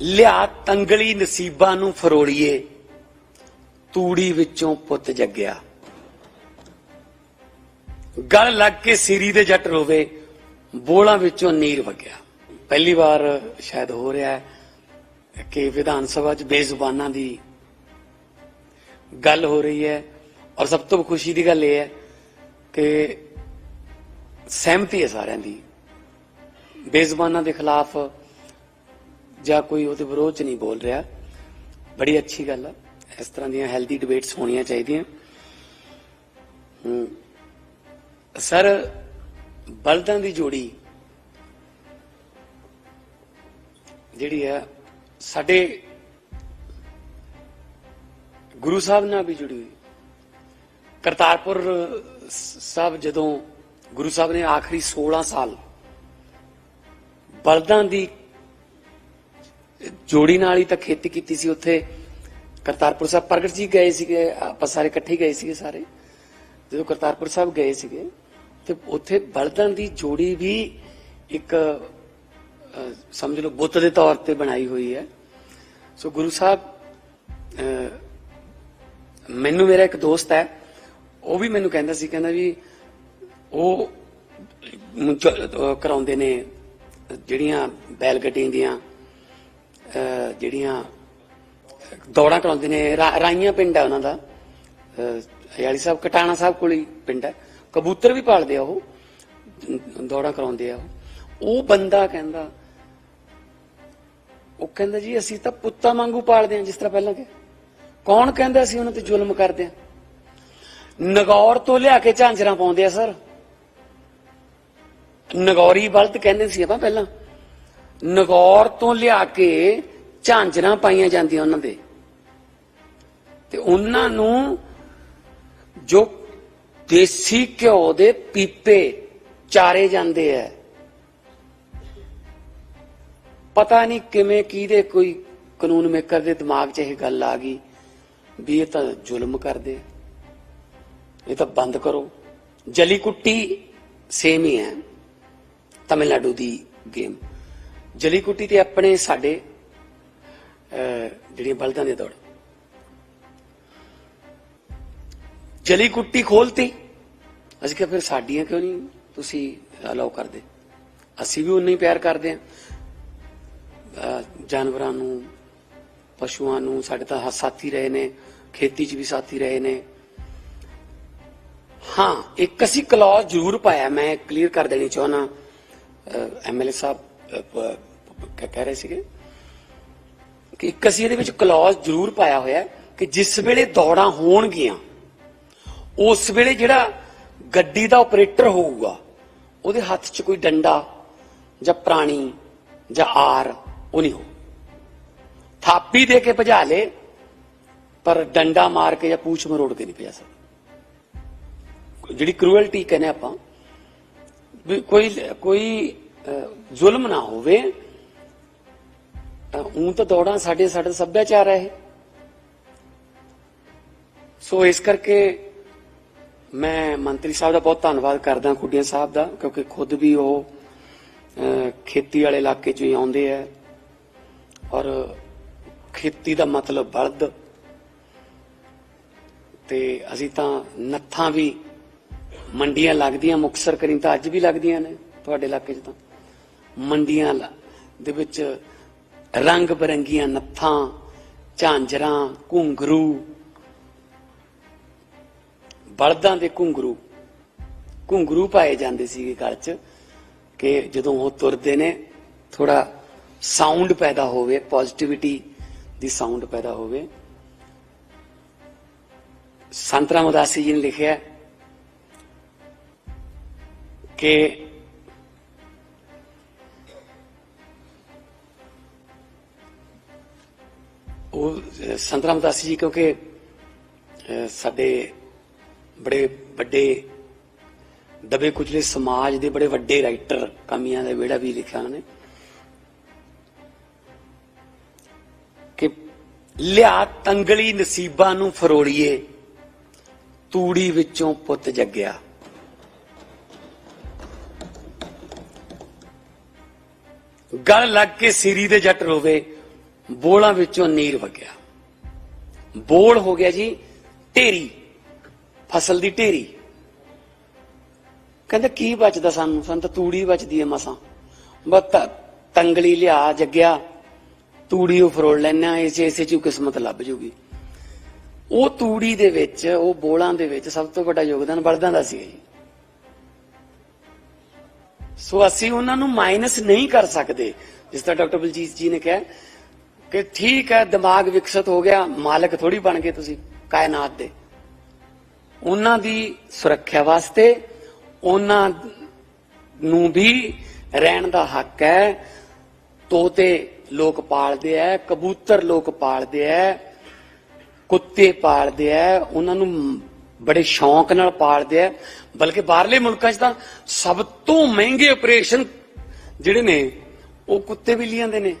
ਲਿਆ ਤੰਗਲੀ ਨਸੀਬਾਂ ਨੂੰ ਫਰੋਲੀਏ, ਤੂੜੀ ਵਿੱਚੋਂ ਪੁੱਤ ਜੱਗਿਆ। ਗਲ ਲੱਗ ਕੇ ਸਿਰੀ ਦੇ ਜੱਟ ਰੋਵੇ, ਬੋਲਾਂ ਵਿੱਚੋਂ ਨੀਰ ਵਗਿਆ। ਪਹਿਲੀ ਵਾਰ ਸ਼ਾਇਦ ਹੋ ਰਿਹਾ ਹੈ ਕਿ ਵਿਧਾਨ ਸਭਾ 'ਚ ਬੇਜ਼ੁਬਾਨਾਂ ਦੀ ਗੱਲ ਹੋ ਰਹੀ ਹੈ ਔਰ ਸਭ ਤੋਂ ਖੁਸ਼ੀ ਦੀ ਗੱਲ ਇਹ ਹੈ ਕਿ ਸਹਿਮਤੀ ਹੈ ਸਾਰਿਆਂ ਦੀ। ਬੇਜ਼ੁਬਾਨਾਂ ਦੇ ਖਿਲਾਫ ਜਾਂ ਕੋਈ ਉਹਦੇ ਵਿਰੋਧ 'ਚ ਨਹੀਂ ਬੋਲ ਰਿਹਾ। ਬੜੀ ਅੱਛੀ ਗੱਲ ਆ। ਇਸ ਤਰ੍ਹਾਂ ਦੀਆਂ ਹੈਲਦੀ ਡਿਬੇਟਸ ਹੋਣੀਆਂ ਚਾਹੀਦੀਆਂ। ਸਰ, ਬਲਦਾਂ ਦੀ ਜੋੜੀ ਜਿਹੜੀ ਹੈ ਸਾਡੇ ਗੁਰੂ ਸਾਹਿਬ ਨਾਲ ਵੀ ਜੁੜੀ ਹੋਈ। ਕਰਤਾਰਪੁਰ ਸਾਹਿਬ ਜਦੋਂ ਗੁਰੂ ਸਾਹਿਬ ਨੇ ਆਖਰੀ 16 ਸਾਲ ਬਲਦਾਂ ਦੀ ਜੋੜੀ ਨਾਲ ਹੀ ਤਾਂ ਖੇਤੀ ਕੀਤੀ ਸੀ ਉੱਥੇ। ਕਰਤਾਰਪੁਰ ਸਾਹਿਬ ਪ੍ਰਗਟ ਜੀ ਗਏ ਸੀਗੇ, ਆਪਾਂ ਸਾਰੇ ਇਕੱਠੇ ਗਏ ਸੀਗੇ ਸਾਰੇ। ਜਦੋਂ ਕਰਤਾਰਪੁਰ ਸਾਹਿਬ ਗਏ ਸੀਗੇ, ਤੇ ਉੱਥੇ ਬਲਦਾਂ ਦੀ ਜੋੜੀ ਵੀ ਇੱਕ ਸਮਝ ਲਓ ਬੁੱਤ ਦੇ ਤੌਰ ਤੇ ਬਣਾਈ ਹੋਈ ਹੈ। ਸੋ ਗੁਰੂ ਸਾਹਿਬ ਮੈਨੂੰ ਮੇਰਾ ਇੱਕ ਦੋਸਤ ਹੈ, ਉਹ ਵੀ ਮੈਨੂੰ ਕਹਿੰਦਾ ਸੀ, ਕਹਿੰਦਾ ਵੀ ਉਹ ਕਰਾਉਂਦੇ ਨੇ ਜਿਹੜੀਆਂ ਬੈਲ ਗੱਡੀਆਂ ਦੀਆਂ ਜਿਹੜੀਆਂ ਦੌੜਾਂ ਕਰਾਉਂਦੇ ਨੇ ਰਾਈਆਂ ਪਿੰਡ ਹੈ ਉਹਨਾਂ ਦਾ। ਅਹ, ਹਰਿਆਲੀ ਸਾਹਿਬ ਕਟਾਣਾ ਸਾਹਿਬ ਕੋਲ ਹੀ ਪਿੰਡ ਹੈ ਕਬੂਤਰ ਵੀ ਪਾਲਦੇ ਆ ਉਹ ਦੌੜਾਂ ਕਰਾਉਂਦੇ ਆ ਉਹ। ਬੰਦਾ ਕਹਿੰਦਾ ਉਹ ਕਹਿੰਦਾ ਜੀ ਅਸੀਂ ਤਾਂ ਪੁੱਤਾਂ ਵਾਂਗੂ ਪਾਲਦੇ ਆ ਜਿਸ ਤਰ੍ਹਾਂ ਪਹਿਲਾਂ ਕਿ ਕੌਣ ਕਹਿੰਦਾ ਅਸੀਂ ਉਹਨਾਂ ਤੇ ਜ਼ੁਲਮ ਕਰਦੇ ਆ? ਨਗੌਰ ਤੋਂ ਲਿਆ ਕੇ ਝਾਂਜਰਾਂ ਪਾਉਂਦੇ ਆ ਸਰ। ਨਗੌਰੀ ਬਲਦ ਕਹਿੰਦੇ ਸੀ ਆਪਾਂ ਪਹਿਲਾਂ। ਨਗੌਰ ਤੋਂ ਲਿਆ ਕੇ ਝਾਂਜਰਾਂ ਪਾਈਆਂ ਜਾਂਦੀਆਂ ਉਹਨਾਂ ਦੇ। ਤੇ ਉਹਨਾਂ ਨੂੰ ਜੋ ਦੇਸੀ ਘਿਓ ਦੇ ਪੀਪੇ ਚਾਰੇ ਜਾਂਦੇ ਐ। ਪਤਾ ਨਹੀਂ ਕਿਵੇਂ ਕਿਹਦੇ ਕੋਈ ਕਾਨੂੰਨ ਮੇਕਰ ਦੇ ਦਿਮਾਗ 'ਚ ਇਹ ਗੱਲ ਆ ਗਈ ਵੀ ਇਹ ਤਾਂ ਜ਼ੁਲਮ ਕਰਦੇ। ਇਹ ਤਾਂ ਬੰਦ ਕਰੋ। ਜਲੀ ਕੁੱਟੀ ਸੇਮ ਹੀ ਹੈ ਤਮਿਲਨਾਡੂ ਦੀ ਗੇਮ। ਜਲੀ ਕੁੱਟੀ ਤੇ ਆਪਣੇ ਸਾਡੇ ਜਿਹੜੀਆਂ ਬਲਦਾਂ ਦੇ ਦੌੜ। ਜਲੀ ਕੁੱਟੀ ਖੋਲਤੀ। ਅਸੀਂ ਕਿਹਾ ਫਿਰ ਸਾਡੀਆਂ ਕਿਉਂ ਨਹੀਂ ਤੁਸੀਂ ਅਲਾਉ ਕਰਦੇ? ਅਸੀਂ ਵੀ ਉਨਾ ਹੀ ਪਿਆਰ ਕਰਦੇ ਹਾਂ। ਜਾਨਵਰਾਂ ਨੂੰ ਪਸ਼ੂਆਂ ਨੂੰ ਸਾਡੇ ਤਾਂ ਸਾਥੀ ਰਹੇ ਨੇ ਖੇਤੀ 'ਚ ਵੀ ਸਾਥੀ ਰਹੇ ਨੇ। ਹਾਂ ਇੱਕ ਅਸੀਂ ਕਲੌਜ਼ ਜ਼ਰੂਰ ਪਾਇਆ ਮੈਂ ਕਲੀਅਰ ਕਰ ਦੇਣੀ ਚਾਹਣਾ ਐਮਐਲਏ ਸਾਹਿਬ ਅਹ, ਪ- ਕਹਿ ਰਹੇ ਸੀਗੇ ਕਿ ਇੱਕ ਅਸੀਂ ਇਹਦੇ ਵਿੱਚ ਕਲੌਜ਼ ਜ਼ਰੂਰ ਪਾਇਆ ਹੋਇਆ ਕਿ ਜਿਸ ਵੇਲੇ ਦੌੜਾਂ ਹੋਣਗੀਆਂ, ਉਸ ਵੇਲੇ ਜਿਹੜਾ ਗੱਡੀ ਦਾ ਆਪਰੇਟਰ ਹੋਊਗਾ, ਉਹਦੇ ਹੱਥ 'ਚ ਕੋਈ ਡੰਡਾ ਜਾਂ ਪ੍ਰਾਣੀ ਜਾਂ ਆਰ, ਉਹ ਨਹੀਂ ਹੋ ਥਾਪੀ ਦੇ ਕੇ ਭਜਾ ਲੇ, ਪਰ ਡੰਡਾ ਮਾਰ ਕੇ ਜਾਂ ਪੂਛ ਮਰੋੜ ਕੇ ਨਹੀਂ ਭਜਾ ਸਕਦਾ। ਜਿਹੜੀ ਕਰੂਅਲਟੀ ਕਹਿੰਦੇ ਆਪਾਂ, ਵੀ ਕੋਈ ਕੋਈ ਜ਼ੁਲਮ ਨਾ ਹੋਵੇ ਤਾਂ ਉਹ ਤਾਂ ਦੌੜਾਂ ਸਾਡੇ ਸਾਡੇ ਸੱਭਿਆਚਾਰ ਹੈ ਇਹ। ਸੋ ਇਸ ਕਰਕੇ ਮੈਂ ਮੰਤਰੀ ਸਾਹਿਬ ਦਾ ਬਹੁਤ ਧੰਨਵਾਦ ਕਰਦਾ, ਖੁੱਡੀਆਂ ਸਾਹਿਬ ਦਾ, ਕਿਉਂਕਿ ਖੁਦ ਵੀ ਉਹ ਖੇਤੀ ਵਾਲੇ ਇਲਾਕੇ ਚ ਹੀ ਆਉਂਦੇ ਆ। ਔਰ ਖੇਤੀ ਦਾ ਮਤਲਬ ਬਲਦ। ਤੇ ਅਸੀਂ ਤਾਂ ਨੱਥਾਂ ਵੀ ਮੰਡੀਆਂ ਲੱਗਦੀਆਂ ਮੁਕਸਰ ਕਰੀ ਤਾਂ ਅੱਜ ਵੀ ਲੱਗਦੀਆਂ ਨੇ, ਤੁਹਾਡੇ ਇਲਾਕੇ 'ਚ ਤਾਂ। ਮੰਡੀਆਂ ਦੇ ਵਿੱਚ ਰੰਗ ਬਰੰਗੀਆਂ ਨੱਥਾਂ, ਝਾਂਜਰਾਂ, ਘੁੰਗਰੂ। ਬਲਦਾਂ ਦੇ ਘੁੰਗਰੂ। ਘੁੰਗਰੂ ਪਾਏ ਜਾਂਦੇ ਸੀਗੇ ਗਲ 'ਚ ਕਿ ਜਦੋਂ ਉਹ ਤੁਰਦੇ ਨੇ ਥੋੜਾ ਸਾਊਂਡ ਪੈਦਾ ਹੋਵੇ ਪੋਜ਼ਿਟਿਵਿਟੀ ਦੀ ਸਾਊਂਡ ਪੈਦਾ ਹੋਵੇ। ਸੰਤ ਰਾਮ ਉਦਾਸੀ ਜੀ ਨੇ ਲਿਖਿਆ ਕਿ ਉਹ ਸੰਤ ਰਾਮਦਾਸ ਜੀ, ਕਿਉਂਕਿ ਸਾਡੇ ਬੜੇ ਵੱਡੇ ਦਬੇ ਕੁਚਲੇ ਸਮਾਜ ਦੇ ਬੜੇ ਵੱਡੇ ਰਾਈਟਰ ਕਾਮੀਆਂ ਦਾ ਵਿਹੜਾ ਵੀ ਲਿਖਿਆ ਉਹਨੇ ਕਿ ਲਿਆ ਤੰਗਲੀ ਨਸੀਬਾਂ ਨੂੰ ਫਰੋਲੀਏ, ਤੂੜੀ ਵਿੱਚੋਂ ਪੁੱਤ ਜੱਗਿਆ। ਗਲ ਲੱਗ ਕੇ ਸਿਰੀ ਦੇ ਜੱਟ ਰੋਵੇ। ਬੋਲਾਂ ਵਿੱਚੋਂ ਨੀਰ ਵਗਿਆ। ਬੋਲ ਹੋ ਗਿਆ ਜੀ ਢੇਰੀ, ਫਸਲ ਦੀ ਢੇਰੀ। ਕਹਿੰਦਾ ਕੀ ਬਚਦਾ ਸਾਨੂੰ? ਸਾਨੂੰ ਤਾਂ ਤੂੜੀ ਬਚਦੀ ਹੈ ਮਸਾਂ। ਬਸ ਤੰਗਲੀ ਲਿਆ, ਜੱਗਿਆ। ਤੂੜੀ ਉਹ ਫਰੋੜ ਲੈਣਾ ਇਸੇ ਇਸੇ ਚ ਕਿਸਮਤ ਲੱਭ ਜੂਗੀ। ਉਹ ਤੂੜੀ ਦੇ ਵਿੱਚ, ਉਹ ਬੋਲਾਂ ਦੇ ਵਿੱਚ ਸਭ ਤੋਂ ਵੱਡਾ ਯੋਗਦਾਨ ਬਲਦਾਂ ਦਾ ਸੀ ਜੀ। ਸੋ ਅਸੀਂ ਉਹਨਾਂ ਨੂੰ ਮਾਈਨਸ ਨਹੀਂ ਕਰ ਸਕਦੇ, ਜਿਸ ਤਰ੍ਹਾਂ ਡਾਕਟਰ ਬਲਜੀਤ ਜੀ ਨੇ ਕਿਹਾ ਕਿ ਠੀਕ ਹੈ, ਦਿਮਾਗ ਵਿਕਸਿਤ ਹੋ ਗਿਆ, ਮਾਲਕ ਥੋੜੀ ਬਣ ਗਏ ਤੁਸੀਂ, ਕਾਇਨਾਤ ਦੇ। ਉਹਨਾਂ ਦੀ ਸੁਰੱਖਿਆ ਵਾਸਤੇ ਉਹਨਾਂ ਨੂੰ ਵੀ ਰਹਿਣ ਦਾ ਹੱਕ ਹੈ। ਤੋਤੇ ਲੋਕ ਪਾਲਦੇ ਐ ਕਬੂਤਰ ਲੋਕ ਪਾਲਦੇ ਐ ਕੁੱਤੇ ਪਾਲਦੇ ਐ ਉਹਨਾਂ ਨੂੰ ਬੜੇ ਸ਼ੌਂਕ ਨਾਲ ਪਾਲਦੇ ਐ ਬਲਕਿ ਬਾਹਰਲੇ ਮੁਲਕਾਂ 'ਚ ਤਾਂ ਸਭ ਤੋਂ ਮਹਿੰਗੇ ਆਪਰੇਸ਼ਨ ਜਿਹੜੇ ਨੇ, ਉਹ ਕੁੱਤੇ ਵੀ ਲਿਆਂਦੇ ਨੇ।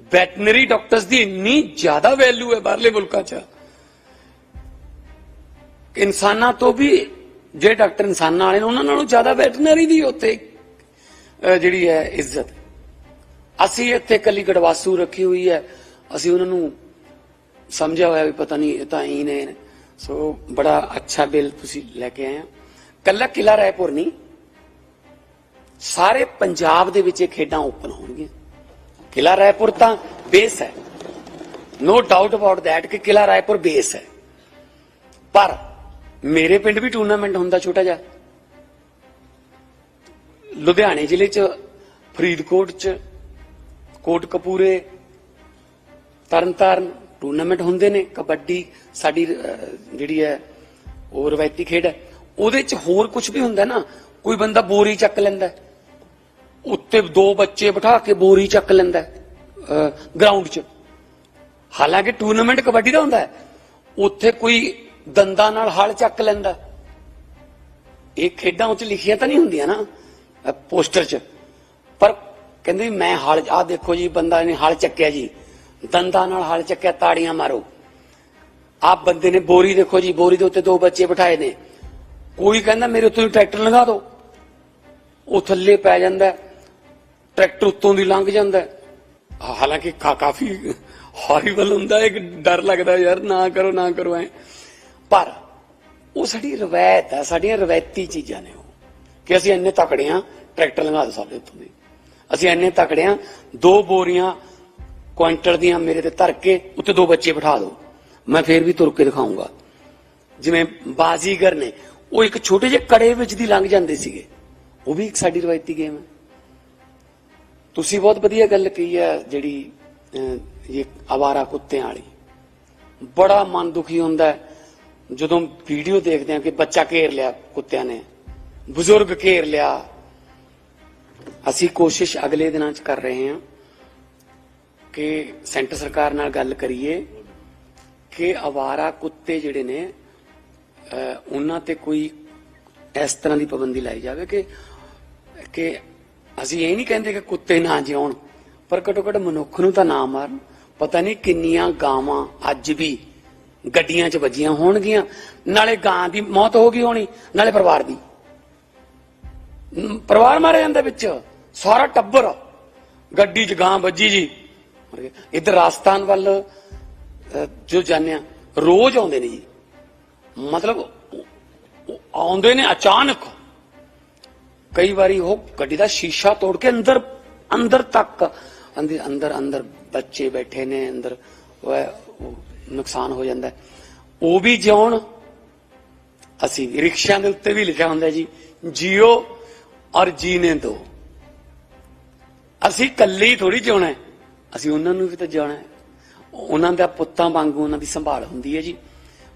ਵੈਟਨਰੀ ਡਾਕਟਰਸ ਦੀ ਇੰਨੀ ਜ਼ਿਆਦਾ ਵੈਲਿਊ ਹੈ ਬਾਹਰਲੇ ਮੁਲਕਾਂ 'ਚ। ਇਨਸਾਨਾਂ ਤੋਂ ਵੀ, ਜਿਹੜੇ ਡਾਕਟਰ ਇਨਸਾਨਾਂ ਵਾਲੇ ਨੇ, ਉਹਨਾਂ ਨਾਲੋਂ ਜ਼ਿਆਦਾ ਵੈਟਨਰੀ ਦੀ ਉੱਥੇ ਜਿਹੜੀ ਹੈ ਇੱਜ਼ਤ। ਅਸੀਂ ਇੱਥੇ ਕੱਲੀ ਗੜਵਾਸੂ ਰੱਖੀ ਹੋਈ ਹੈ। ਅਸੀਂ ਉਹਨਾਂ ਨੂੰ ਸਮਝਿਆ ਹੋਇਆ ਵੀ ਪਤਾ ਨਹੀਂ, ਇਹ ਤਾਂ ਹੀ ਨੇ। ਸੋ ਬੜਾ ਅੱਛਾ ਬਿੱਲ ਤੁਸੀਂ ਲੈ ਕੇ ਆਏ ਆ। ਕੱਲਾ ਕਿਲਾ ਰਾਏਪੁਰ ਨਹੀਂ, ਸਾਰੇ ਪੰਜਾਬ ਦੇ ਵਿੱਚ ਇਹ ਖੇਡਾਂ ਓਪਨ ਹੋਣਗੀਆਂ। ਕਿਲਾ ਰਾਏਪੁਰ ਤਾਂ ਬੇਸ ਹੈ ਨੋ ਡਾਊਟ ਅਬਾਊਟ ਥੈਟ ਕਿ ਕਿਲਾ ਰਾਏਪੁਰ ਬੇਸ ਹੈ ਪਰ ਮੇਰੇ ਪਿੰਡ ਵੀ ਟੂਰਨਾਮੈਂਟ ਹੁੰਦਾ ਛੋਟਾ ਜਿਹਾ। ਲੁਧਿਆਣੇ ਜ਼ਿਲ੍ਹੇ 'ਚ ਫਰੀਦਕੋਟ 'ਚ ਕੋਟ ਕਪੂਰੇ ਤਰਨਤਾਰਨ ਟੂਰਨਾਮੈਂਟ ਹੁੰਦੇ ਨੇ। ਕਬੱਡੀ ਸਾਡੀ ਜਿਹੜੀ ਹੈ, ਉਹ ਰਵਾਇਤੀ ਖੇਡ ਹੈ। ਉਹਦੇ 'ਚ ਹੋਰ ਕੁਝ ਵੀ ਹੁੰਦਾ ਨਾ, ਕੋਈ ਬੰਦਾ ਬੋਰੀ ਚੱਕ ਲੈਂਦਾ ਉੱਤੇ ਦੋ ਬੱਚੇ ਬਿਠਾ ਕੇ ਬੋਰੀ ਚੱਕ ਲੈਂਦਾ ਗਰਾਊਂਡ 'ਚ। ਹਾਲਾਂਕਿ ਟੂਰਨਾਮੈਂਟ ਕਬੱਡੀ ਦਾ ਹੁੰਦਾ ਹੈ, ਉੱਥੇ ਕੋਈ ਦੰਦਾਂ ਨਾਲ ਹਲ ਚੱਕ ਲੈਂਦਾ ਇਹ ਖੇਡਾਂ ਉੱਚ ਲਿਖੀਆਂ ਤਾਂ ਨਹੀਂ ਹੁੰਦੀਆਂ ਨਾ ਪੋਸਟਰ 'ਚ। ਪਰ ਕਹਿੰਦੇ ਮੈਂ ਹਲ ਆ ਦੇਖੋ ਜੀ, ਬੰਦਾ ਨੇ ਹਲ ਚੱਕਿਆ ਜੀ। ਦੰਦਾਂ ਨਾਲ ਹਲ ਚੱਕਿਆ, ਤਾੜੀਆਂ ਮਾਰੋ। ਆਪ ਬੰਦੇ ਨੇ ਬੋਰੀ ਦੇਖੋ ਜੀ, ਬੋਰੀ ਦੇ ਉੱਤੇ ਦੋ ਬੱਚੇ ਬਿਠਾਏ ਨੇ। ਕੋਈ ਕਹਿੰਦਾ ਮੇਰੇ ਉੱਤੇ ਟਰੈਕਟਰ ਲਗਾ ਦਿਓ ਉਹ ਥੱਲੇ ਪੈ ਜਾਂਦਾ ਟਰੈਕਟਰ ਉੱਤੋਂ ਦੀ ਲੰਘ ਜਾਂਦਾ ਹਾਲਾਂਕਿ ਕਾ ਕਾਫੀ ਹੌਰੀਬਲ ਹੁੰਦਾ, ਇੱਕ ਡਰ ਲੱਗਦਾ ਯਾਰ, ਨਾ ਕਰੋ ਨਾ ਕਰੋ ਐ। ਪਰ ਉਹ ਸਾਡੀ ਰਵਾਇਤ ਹੈ ਸਾਡੀਆਂ ਰਵਾਇਤੀ ਚੀਜ਼ਾਂ ਨੇ ਉਹ। ਕਿ ਅਸੀਂ ਇੰਨੇ ਤਕੜੇ ਹਾਂ, ਟਰੈਕਟਰ ਲੰਘਾ ਦੋ ਸਾਡੇ ਉੱਤੋਂ ਦੀ। ਅਸੀਂ ਇੰਨੇ ਤਕੜੇ ਹਾਂ, ਦੋ ਬੋਰੀਆਂ ਕੁਆਂਟਲ ਦੀਆਂ ਮੇਰੇ ਤੇ ਧਰ ਕੇ ਉੱਤੇ ਦੋ ਬੱਚੇ ਬਿਠਾ ਦਿਓ। ਮੈਂ ਫੇਰ ਵੀ ਤੁਰ ਕੇ ਦਿਖਾਉਂਗਾ। ਜਿਵੇਂ ਬਾਜ਼ੀਗਰ ਨੇ, ਉਹ ਇੱਕ ਛੋਟੇ ਜਿਹੇ ਕੜੇ ਵਿੱਚ ਦੀ ਲੰਘ ਜਾਂਦੇ ਸੀਗੇ। ਉਹ ਵੀ ਇੱਕ ਸਾਡੀ ਰਵਾਇਤੀ ਗੇਮ ਹੈ। ਤੁਸੀਂ ਬਹੁਤ ਵਧੀਆ ਗੱਲ ਕਹੀ ਹੈ ਜਿਹੜੀ ਅਹ, ਇਹ ਆਵਾਰਾ ਕੁੱਤਿਆਂ ਵਾਲੀ। ਬੜਾ ਮਨ ਦੁਖੀ ਹੁੰਦਾ ਹੈ। ਜਦੋਂ ਵੀਡੀਓ ਦੇਖਦੇ ਹਾਂ ਕਿ ਬੱਚਾ ਘੇਰ ਲਿਆ ਕੁੱਤਿਆਂ ਨੇ ਬਜ਼ੁਰਗ ਘੇਰ ਲਿਆ। ਅਸੀਂ ਕੋਸ਼ਿਸ਼ ਅਗਲੇ ਦਿਨਾਂ 'ਚ ਕਰ ਰਹੇ ਹਾਂ ਕਿ ਸੈਂਟਰ ਸਰਕਾਰ ਨਾਲ ਗੱਲ ਕਰੀਏ ਕਿ ਆਵਾਰਾ ਕੁੱਤੇ ਜਿਹੜੇ ਨੇ ਉਹਨਾਂ ਤੇ ਕੋਈ ਇਸ ਤਰ੍ਹਾਂ ਦੀ ਪਾਬੰਦੀ ਲਾਈ ਜਾਵੇ ਕਿ ਕਿ ਅਸੀਂ ਇਹ ਨਹੀਂ ਕਹਿੰਦੇ ਕਿ ਕੁੱਤੇ ਨਾ ਜਿਉਣ ਪਰ ਘੱਟੋ ਘੱਟ ਮਨੁੱਖ ਨੂੰ ਤਾਂ ਨਾ ਮਾਰਨ। ਪਤਾ ਨਹੀਂ ਕਿੰਨੀਆਂ ਗਾਵਾਂ ਅੱਜ ਵੀ ਗੱਡੀਆਂ 'ਚ ਵੱਜੀਆਂ ਹੋਣਗੀਆਂ। ਨਾਲੇ ਗਾਂ ਦੀ ਮੌਤ ਹੋ ਗਈ ਹੋਣੀ ਨਾਲੇ ਪਰਿਵਾਰ ਦੀ। ਪਰਿਵਾਰ ਮਾਰਿਆ ਜਾਂਦਾ ਵਿੱਚ ਸਾਰਾ ਟੱਬਰ। ਗੱਡੀ 'ਚ ਗਾਂ ਵੱਜੀ ਜੀ। ਇੱਧਰ ਰਾਜਸਥਾਨ ਵੱਲ ਅ, ਜੋ ਜਾਣਿਆ ਰੋਜ਼ ਆਉਂਦੇ ਨੇ ਜੀ। ਮਤਲਬ ਉਹ ਆਉਂਦੇ ਨੇ ਅਚਾਨਕ। ਕਈ ਵਾਰੀ ਉਹ ਗੱਡੀ ਦਾ ਸ਼ੀਸ਼ਾ ਤੋੜ ਕੇ ਅੰਦਰ ਅੰਦਰ ਤੱਕ ਅੰਦਰ ਅੰਦਰ ਅੰਦਰ ਬੱਚੇ ਬੈਠੇ ਨੇ ਅੰਦਰ ਉਹ ਹੈ, ਨੁਕਸਾਨ ਹੋ ਜਾਂਦਾ ਉਹ ਵੀ ਜਿਉਣ ਅਸੀਂ ਰਿਕਸ਼ਿਆਂ ਦੇ ਉੱਤੇ ਵੀ ਲਿਖਿਆ ਹੁੰਦਾ ਜੀ ਜੀਓ ਔਰ ਜੀਨੇ ਦੋ। ਅਸੀਂ ਇਕੱਲੇ ਹੀ ਥੋੜੀ ਜਿਉਣਾ ਅਸੀਂ ਉਹਨਾਂ ਨੂੰ ਵੀ ਤਾਂ ਜਿਉਣਾ ਉਹਨਾਂ ਦਾ ਪੁੱਤਾਂ ਵਾਂਗੂ ਉਹਨਾਂ ਦੀ ਸੰਭਾਲ ਹੁੰਦੀ ਹੈ ਜੀ।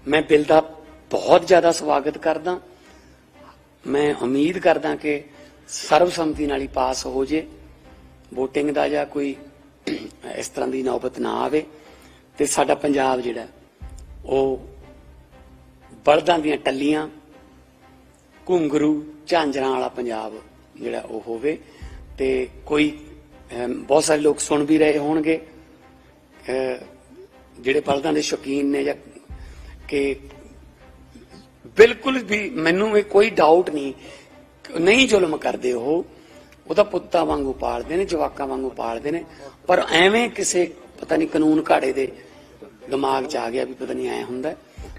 ਮੈਂ ਬਿੱਲ ਦਾ ਬਹੁਤ ਜ਼ਿਆਦਾ ਸਵਾਗਤ ਕਰਦਾ। ਮੈਂ ਉਮੀਦ ਕਰਦਾ ਕਿ ਸਰਬਸੰਮਤੀ ਨਾਲ ਹੀ ਪਾਸ ਹੋ ਜੇ। VOTING ਦਾ ਜਾਂ ਕੋਈ ਇਸ ਤਰ੍ਹਾਂ ਦੀ ਨੌਬਤ ਨਾ ਆਵੇ। ਤੇ ਸਾਡਾ ਪੰਜਾਬ ਜਿਹੜਾ, ਉਹ ਬਲਦਾਂ ਦੀਆਂ ਟੱਲੀਆਂ, ਘੁੰਗਰੂ, ਝਾਂਜਰਾਂ ਵਾਲਾ ਪੰਜਾਬ ਜਿਹੜਾ ਉਹ ਹੋਵੇ। ਤੇ ਕੋਈ ਬਹੁਤ ਸਾਰੇ ਲੋਕ ਸੁਣ ਵੀ ਰਹੇ ਹੋਣਗੇ। ਜਿਹੜੇ ਬਲਦਾਂ ਦੇ ਸ਼ੌਕੀਨ ਨੇ ਜਾਂ ਕਿ ਬਿਲਕੁਲ ਵੀ ਮੈਨੂੰ ਇਹ ਕੋਈ ਡਾਊਟ ਨਹੀਂ ਨਹੀਂ ਜ਼ੁਲਮ ਕਰਦੇ ਉਹ ਉਹਦਾ ਪੁੱਤਾਂ ਵਾਂਗੂ ਪਾਲਦੇ ਨੇ ਜਵਾਕਾਂ ਵਾਂਗੂ ਪਾਲਦੇ ਨੇ ਪਰ ਐਵੇਂ ਕਿਸੇ ਪਤਾ ਨਹੀਂ ਕਾਨੂੰਨ ਘਾੜੇ ਦੇ ਦਿਮਾਗ 'ਚ ਆ ਗਿਆ ਵੀ ਪਤਾ ਨਹੀਂ ਐ ਹੁੰਦਾ।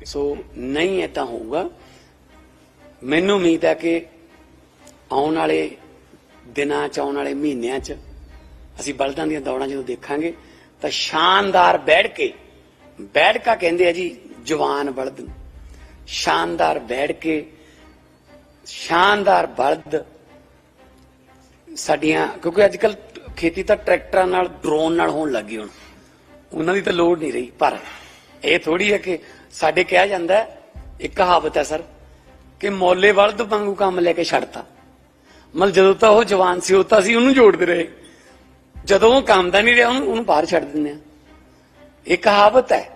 ਸੋ ਨਹੀਂ ਏਦਾਂ ਹੋਊਗਾ ਮੈਨੂੰ ਉਮੀਦ ਹੈ ਕਿ ਆਉਣ ਵਾਲੇ ਦਿਨਾਂ 'ਚ ਆਉਣ ਵਾਲੇ ਮਹੀਨਿਆਂ 'ਚ ਅਸੀਂ ਬਲਦਾਂ ਦੀਆਂ ਦੌੜਾਂ ਜਦੋਂ ਦੇਖਾਂਗੇ ਤਾਂ ਸ਼ਾਨਦਾਰ ਬੈਠ ਕੇ ਬੈਠ ਕਾ ਕਹਿੰਦੇ ਆ ਜੀ ਜਵਾਨ ਬਲਦ ਨੂੰ। ਸ਼ਾਨਦਾਰ ਬੈਠ ਕੇ, ਸ਼ਾਨਦਾਰ ਬਲਦ ਸਾਡੀਆਂ, ਕਿਉਂਕਿ ਅੱਜ ਕੱਲ ਖੇਤੀ ਤਾਂ ਟਰੈਕਟਰਾਂ ਨਾਲ ਡਰੋਨ ਨਾਲ ਹੋਣ ਲੱਗੀ ਹੁਣ। ਉਹਨਾਂ ਦੀ ਤਾਂ ਲੋੜ ਨਹੀਂ ਰਹੀ, ਪਰ ਇਹ ਥੋੜੀ ਹੈ ਕਿ ਸਾਡੇ ਕਿਹਾ ਜਾਂਦਾ ਇੱਕ ਕਹਾਵਤ ਹੈ ਸਰ, ਕਿ ਮੌਲੇ ਬਲਦ ਵਾਂਗੂ ਕੰਮ ਲੈ ਕੇ ਛੱਡਤਾ। ਮਤਲਬ ਜਦੋਂ ਤਾਂ ਉਹ ਜਵਾਨ ਸੀ ਉਹ ਤਾਂ ਅਸੀਂ ਉਹਨੂੰ ਜੋੜਦੇ ਰਹੇ। ਜਦੋਂ ਉਹ ਕੰਮ ਦਾ ਨਹੀਂ ਰਿਹਾ, ਉਹਨੂੰ ਉਹਨੂੰ ਬਾਹਰ ਛੱਡ ਦਿੰਦੇ ਆ ਇਹ ਕਹਾਵਤ ਹੈ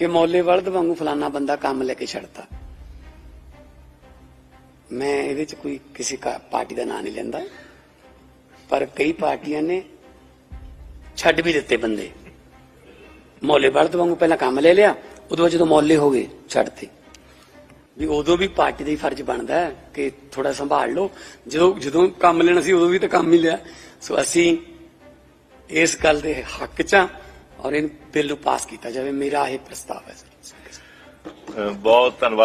ਕਿ ਮੌਲੇ ਬਲਦ ਵਾਂਗੂ ਫਲਾਨਾ ਬੰਦਾ ਕੰਮ ਲੈ ਕੇ ਛੱਡਤਾ। ਮੈਂ ਇਹਦੇ ਚ ਕੋਈ ਕਿਸੇ ਪਾਰਟੀ ਦਾ ਨਾਂ ਨਹੀਂ ਲੈਂਦਾ। ਪਰ ਕਈ ਪਾਰਟੀਆਂ ਨੇ ਛੱਡ ਵੀ ਦਿੱਤੇ ਬੰਦੇ। ਮੌਲੇ ਬਲਦ ਵਾਂਗੂ ਪਹਿਲਾਂ ਕੰਮ ਲੈ ਲਿਆ, ਉਦੋਂ ਬਾਅਦ ਜਦੋਂ ਮੌਲੇ ਹੋ ਗਏ, ਛੱਡਤੇ। ਵੀ ਉਦੋਂ ਵੀ ਪਾਰਟੀ ਦਾ ਹੀ ਫਰਜ਼ ਬਣਦਾ ਹੈ ਕਿ ਥੋੜਾ ਸੰਭਾਲ ਲਓ। ਜਦੋਂ ਜਦੋਂ ਕੰਮ ਲੈਣਾ ਸੀ ਉਦੋਂ ਵੀ ਤਾਂ ਕੰਮ ਹੀ ਲਿਆ। ਸੋ ਅਸੀਂ ਇਸ ਗੱਲ ਦੇ ਹੱਕ ਚ ਹਾਂ। ਔਰ ਇਹ ਬਿੱਲ ਨੂੰ ਪਾਸ ਕੀਤਾ ਜਾਵੇ ਮੇਰਾ ਇਹ ਪ੍ਰਸਤਾਵ ਹੈ ਸਰ। ਬਹੁਤ ਧੰਨਵਾਦ।